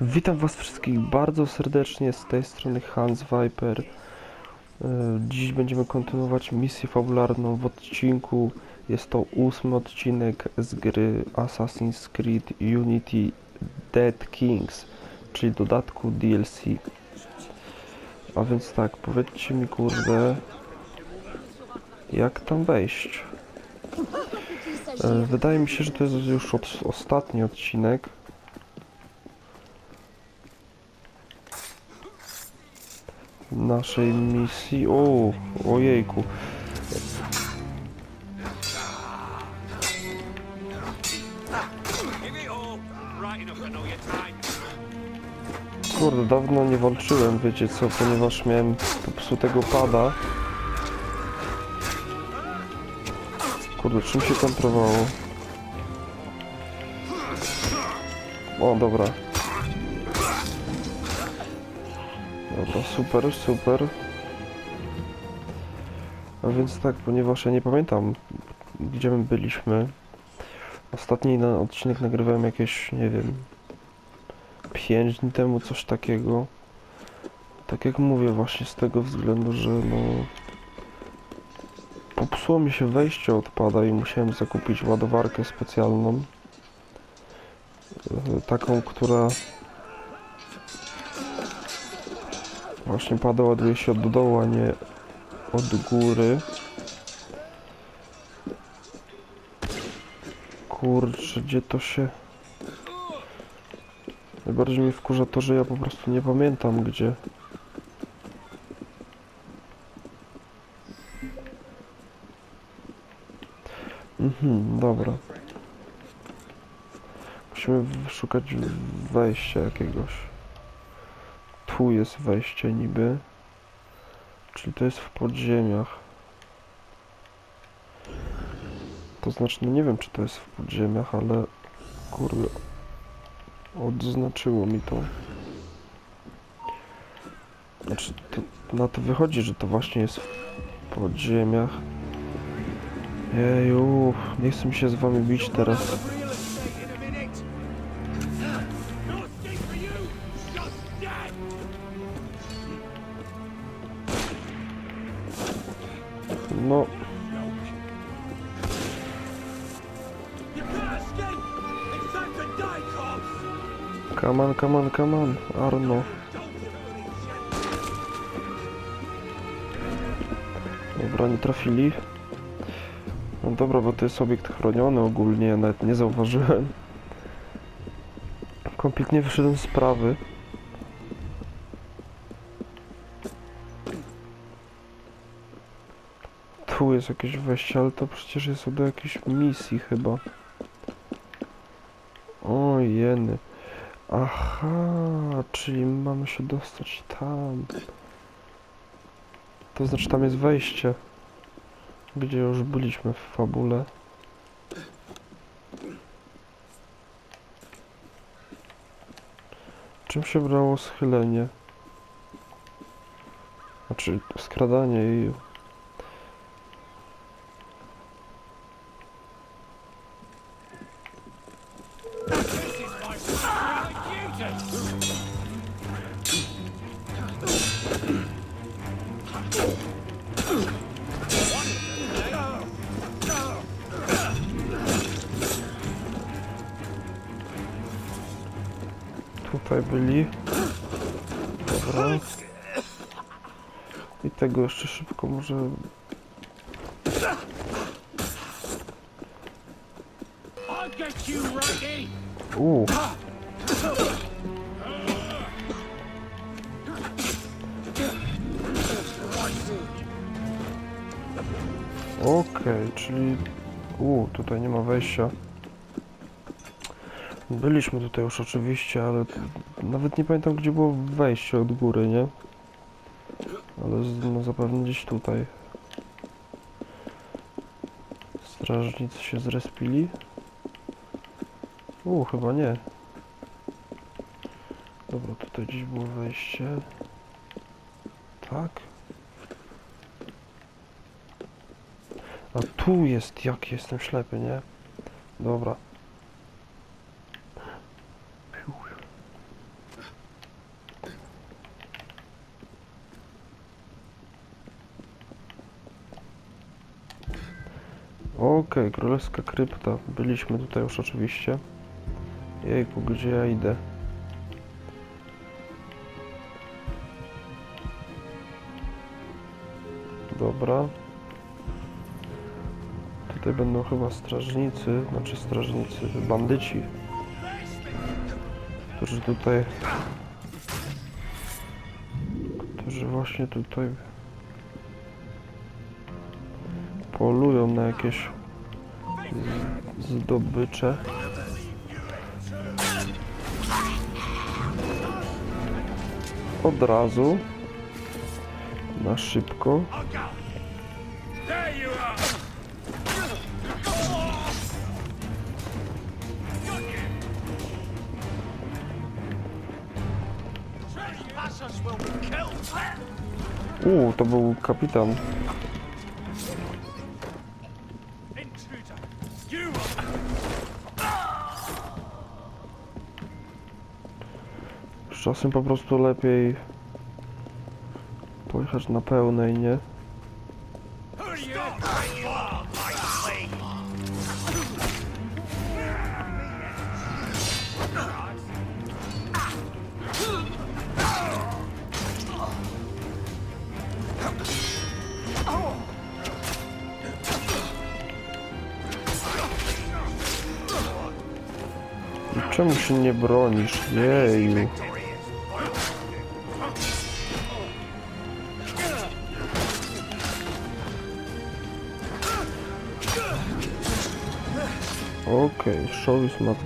Witam was wszystkich bardzo serdecznie, z tej strony Hans Viper. E, Dziś będziemy kontynuować misję fabularną w odcinku. Jest to ósmy odcinek z gry Assassin's Creed Unity Dead Kings, czyli dodatku DLC. A więc tak, powiedzcie mi kurde, jak tam wejść? E, Wydaje mi się, że to jest już od, ostatni odcinek. Naszej misji. O, ojejku. Kurde, dawno nie walczyłem, wiecie co, ponieważ miałem popsutego pada. Kurde, czym się kontrolowało? O, dobra. Dobra, super, super. A więc tak, ponieważ ja nie pamiętam, gdzie my byliśmy. Ostatni na odcinek nagrywałem jakieś, nie wiem, 5 dni temu, coś takiego. Tak jak mówię, właśnie z tego względu, że no... Popsuło mi się wejście odpada i musiałem zakupić ładowarkę specjalną. E, Taką, która... Właśnie pada ładuje się od dołu, a nie od góry. Kurczę, gdzie to się... Najbardziej mnie wkurza to, że ja po prostu nie pamiętam gdzie. Mhm, dobra. Musimy szukać wejścia jakiegoś. Tu jest wejście niby. Czyli to jest w podziemiach. To znaczy, no nie wiem czy to jest w podziemiach, ale kurde, odznaczyło mi to. Znaczy, to, na to wychodzi, że to właśnie jest w podziemiach. Jeju, nie chcę mi się z wami bić teraz. Cops! come on, come on, come on, Arno. Dobra, nie trafili. No dobra, bo to jest obiekt chroniony ogólnie, ja nawet nie zauważyłem. Kompletnie wyszedłem z sprawy. Jest jakieś wejście, ale to przecież jest do jakiejś misji chyba. O jeny. Aha, czyli mamy się dostać tam. To znaczy tam jest wejście. Gdzie już byliśmy w fabule. Czym się brało schylenie? Znaczy skradanie i... Tutaj byli. Dobra. I tego jeszcze szybko może... Uuu. Okej, czyli... Uuu, tutaj nie ma wejścia. Byliśmy tutaj już oczywiście, ale nawet nie pamiętam gdzie było wejście od góry, nie? Ale no zapewne gdzieś tutaj. Strażnicy się zrespili? U, chyba nie. Dobra, tutaj gdzieś było wejście. Tak? A tu jest, jak jestem ślepy, nie? Dobra. Okej, królewska krypta. Byliśmy tutaj już oczywiście. Jejku, gdzie ja idę? Dobra. Tutaj będą chyba strażnicy, znaczy strażnicy, bandyci, którzy tutaj, którzy właśnie tutaj polują na jakieś zdobycze. Od razu na szybko. Uuu, to był kapitan. Czasem po prostu lepiej pojechać na pełnej, nie? Czemu się nie bronisz? Jeju. Okej, show is not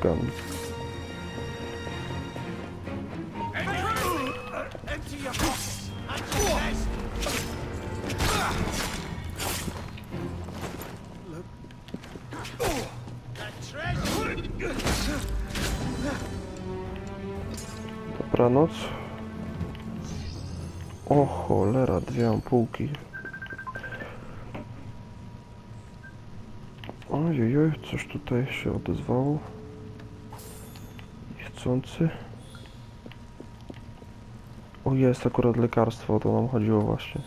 treasure. Dobranoc. O cholera, dwie ampułki. Ojej, coś tutaj się odezwało. Niechcący. O, jest akurat lekarstwo, o to nam chodziło właśnie.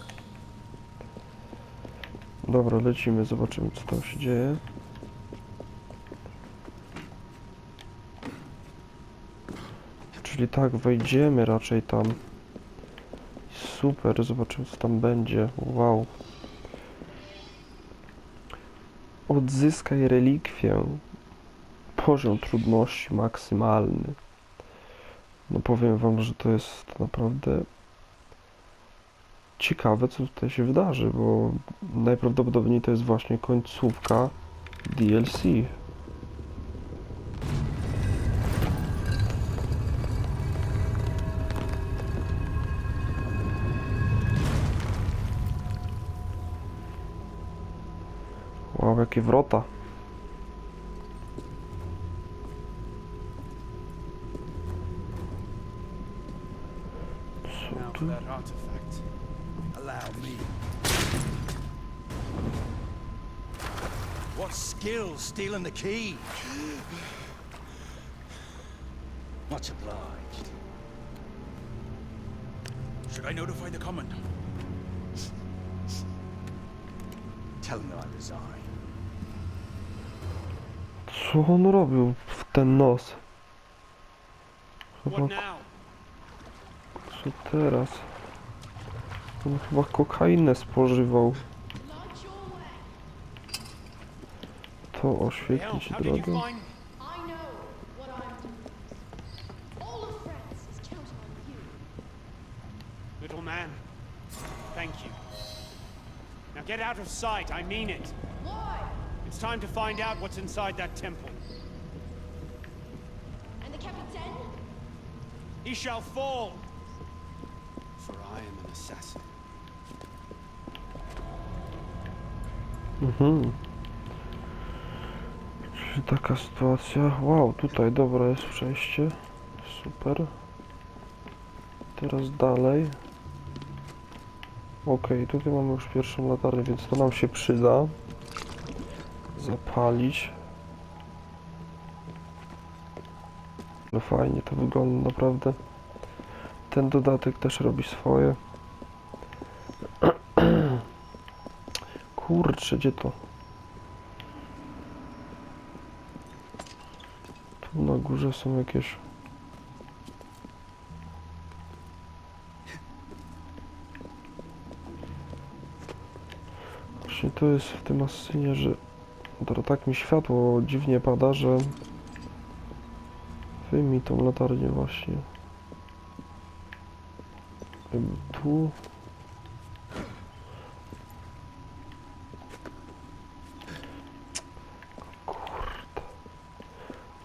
Dobra, lecimy, zobaczymy co tam się dzieje. Czyli tak, wejdziemy raczej tam. Super, zobaczymy co tam będzie. Wow. Odzyskaj relikwię. Poziom trudności maksymalny. No powiem wam, że to jest naprawdę ciekawe, co tutaj się wydarzy, bo najprawdopodobniej to jest właśnie końcówka DLC. Wow, jakie wrota. Co. What skill stealing the key? Much obliged. Should I notify the commandant? Tell him that I resign. Co on robił w ten nos? Chyba, co teraz? On chyba kokainę spożywał. To oświetlić drogę. Little man, thank you. Now get out of sight, I mean it. It's time to find out what's inside that temple. And the Capitaine? He shall fall. For I am an assassin. Mhm. Czyli taka sytuacja. Wow, tutaj dobra jest przejście. Super. Teraz dalej. Okej, tutaj mamy już pierwszą latarnię, więc to nam się przyda zapalić. No fajnie to wygląda naprawdę. Ten dodatek też robi swoje. Kurczę, gdzie to? Tu na górze są jakieś... Właśnie to jest w tym asynie, że Dobra, tak mi światło dziwnie pada, że... Wyjmij tą latarnię właśnie. Tu... Kurde.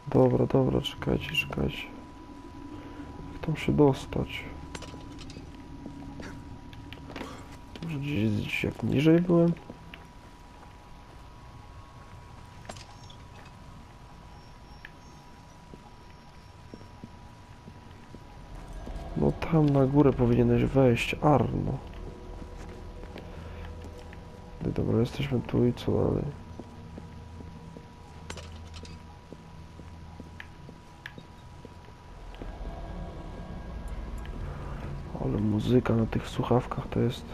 Dobra, dobra, czekajcie, czekajcie. Jak tam się dostać? Może gdzieś, gdzieś jak niżej byłem? No tam na górę powinieneś wejść, Arno. No Dobra, jesteśmy tu i co dalej? Ale muzyka na tych słuchawkach to jest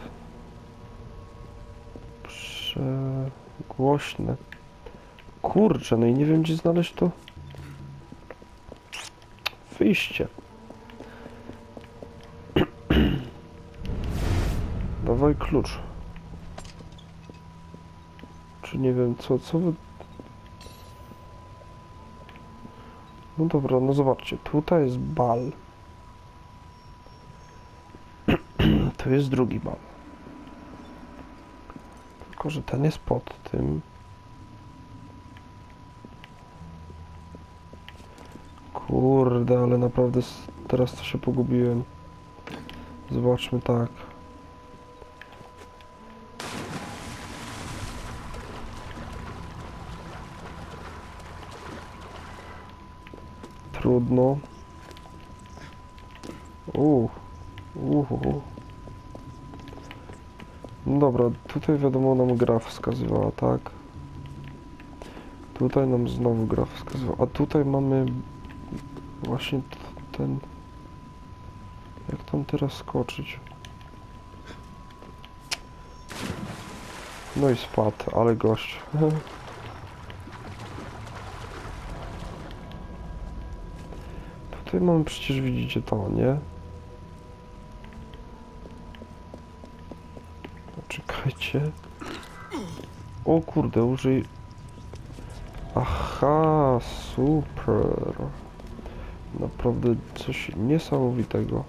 przegłośne. Kurczę, no i nie wiem gdzie znaleźć to wyjście. Dawaj klucz. Czy nie wiem co, co wy... No dobra, no zobaczcie, tutaj jest bal. To jest drugi bal. Tylko, że ten jest pod tym. Kurde, ale naprawdę teraz to się pogubiłem. Zobaczmy tak. Trudno. Uuu. Uhu. No dobra, tutaj wiadomo nam gra wskazywała, tak? Tutaj nam znowu gra wskazywała. A tutaj mamy właśnie ten... Jak tam teraz skoczyć? No i spadł, ale gość. Tutaj mamy przecież widzicie to, nie? Czekajcie. O kurde, użyj... Aha, super. Naprawdę coś niesamowitego.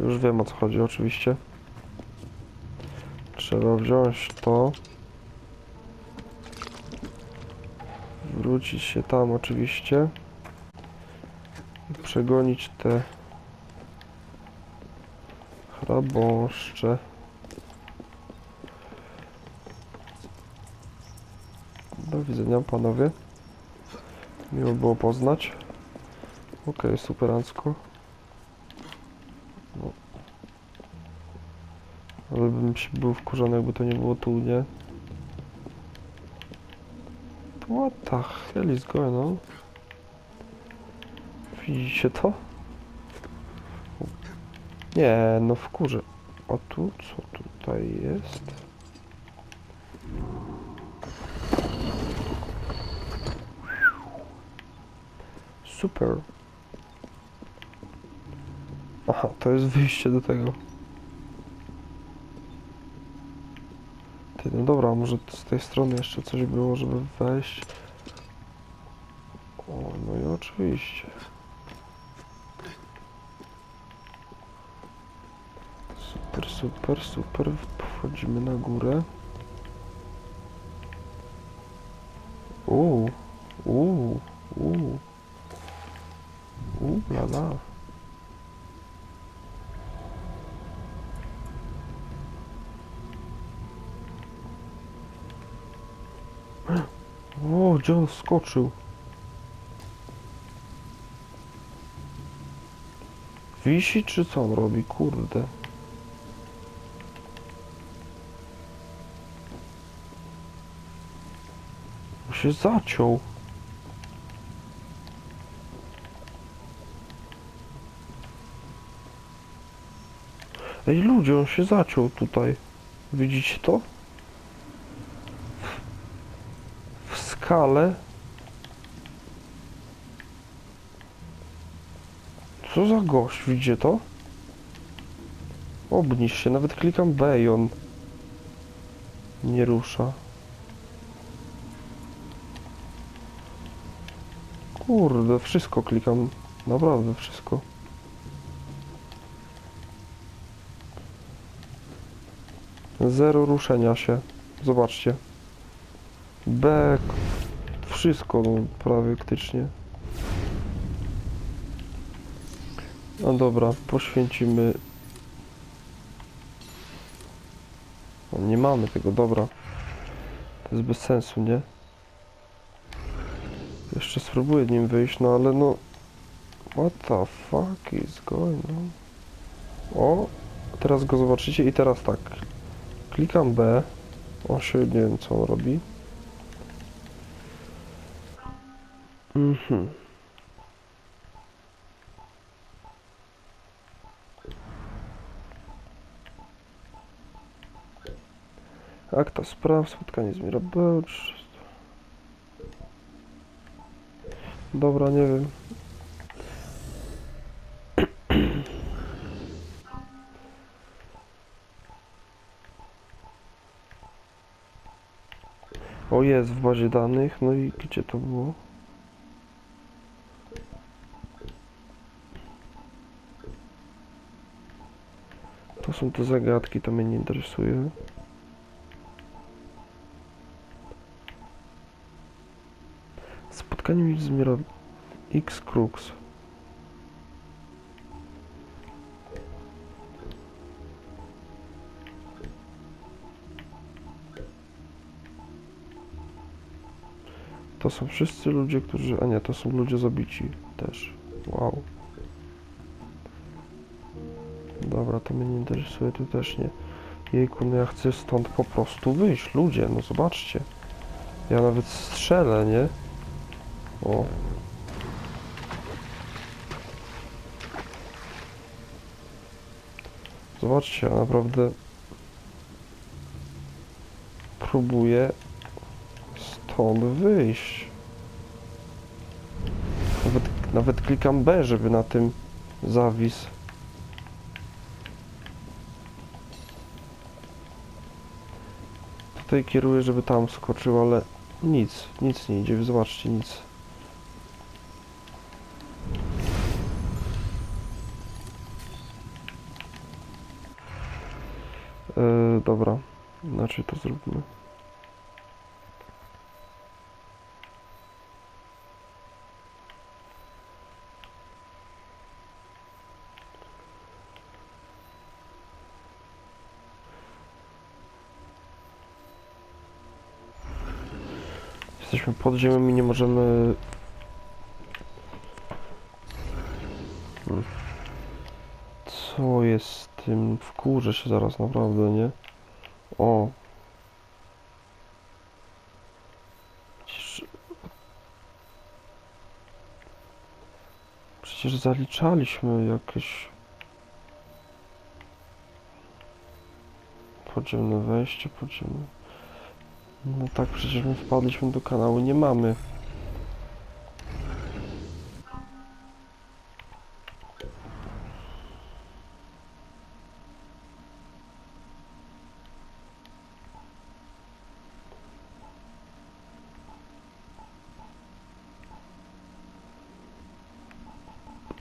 Już wiem o co chodzi oczywiście. Trzeba wziąć to. Wrócić się tam oczywiście. Przegonić te chrabąszcze. Do widzenia panowie. Miło było poznać. Okej, superancko. No. Ale bym się był wkurzony, jakby to nie było tu, nie? What the hell is going on? Widzicie to? Nie, no wkurzę. A tu co tutaj jest? Super. Aha, to jest wyjście do tego. Ty, no dobra, może z tej strony jeszcze coś było, żeby wejść. O, no i oczywiście. Super, super, super. Wchodzimy na górę. Uuu, uuu. Uuu, la la. O, gdzie on skoczył? Wisi czy co on robi? Kurde. On się zaciął. Ej ludzie, on się zaciął tutaj. Widzicie to? W hale. Co za gość, widzicie to? Obniż się, nawet klikam B i on nie rusza. Kurde, wszystko klikam. Naprawdę wszystko. Zero ruszenia się. Zobaczcie. B. Wszystko, no, praktycznie. No dobra, poświęcimy. O, nie mamy tego, dobra. To jest bez sensu, nie? Jeszcze spróbuję nim wyjść, no ale no... What the fuck is going on? O! Teraz go zobaczycie i teraz tak. Klikam B. On się, nie wiem co on robi. Mhm. Akta spraw, spotkanie z Mirabelcz. Dobra, nie wiem. O, jest w bazie danych. No i gdzie to było? Są te zagadki, to mnie nie interesuje. Spotkanie z Miro... X Crux. To są wszyscy ludzie, którzy... A nie, to są ludzie zabici też. Wow. Dobra, to mnie nie interesuje, tu też nie. Jejku, no ja chcę stąd po prostu wyjść. Ludzie, no zobaczcie. Ja nawet strzelę, nie? O. Zobaczcie, ja naprawdę próbuję stąd wyjść. Nawet, nawet klikam B, żeby na tym zawis. Tutaj kieruję, żeby tam skoczył, ale nic, nic nie idzie, zobaczcie, nic. Yy, dobra, inaczej to zróbmy. Jesteśmy pod ziemią i nie możemy... Hmm. Co jest z tym? Wkurzę się zaraz naprawdę, nie? O. Przecież... Przecież zaliczaliśmy jakieś... Podziemne wejście, podziemne... No tak, przecież my wpadliśmy do kanału, nie mamy.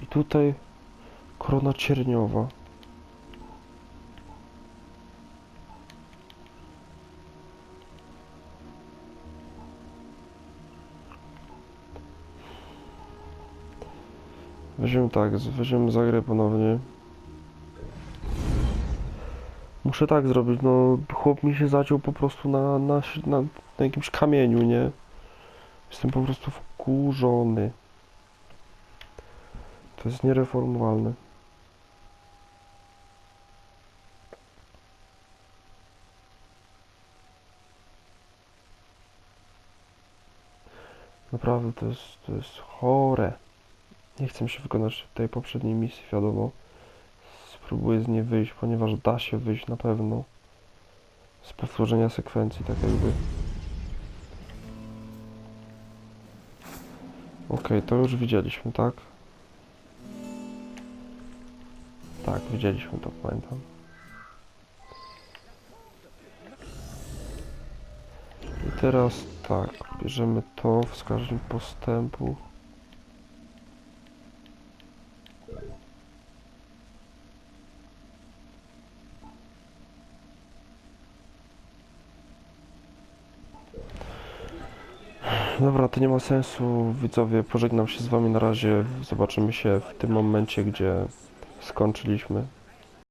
I tutaj korona cierniowa. Weźmiemy tak, weźmiemy zagrę ponownie. Muszę tak zrobić, no chłop mi się zaciął po prostu na, na, na, na jakimś kamieniu, nie? Jestem po prostu wkurzony. To jest niereformowalne. Naprawdę to jest, to jest chore. Nie chcę się wykonać tej poprzedniej misji, wiadomo. Spróbuję z niej wyjść, ponieważ da się wyjść na pewno. Z powtórzenia sekwencji, tak jakby. Okej, to już widzieliśmy, tak? Tak, widzieliśmy to, pamiętam. I teraz tak, bierzemy to, wskaźnik postępu. Dobra, to nie ma sensu, widzowie, pożegnam się z wami na razie, zobaczymy się w tym momencie, gdzie skończyliśmy.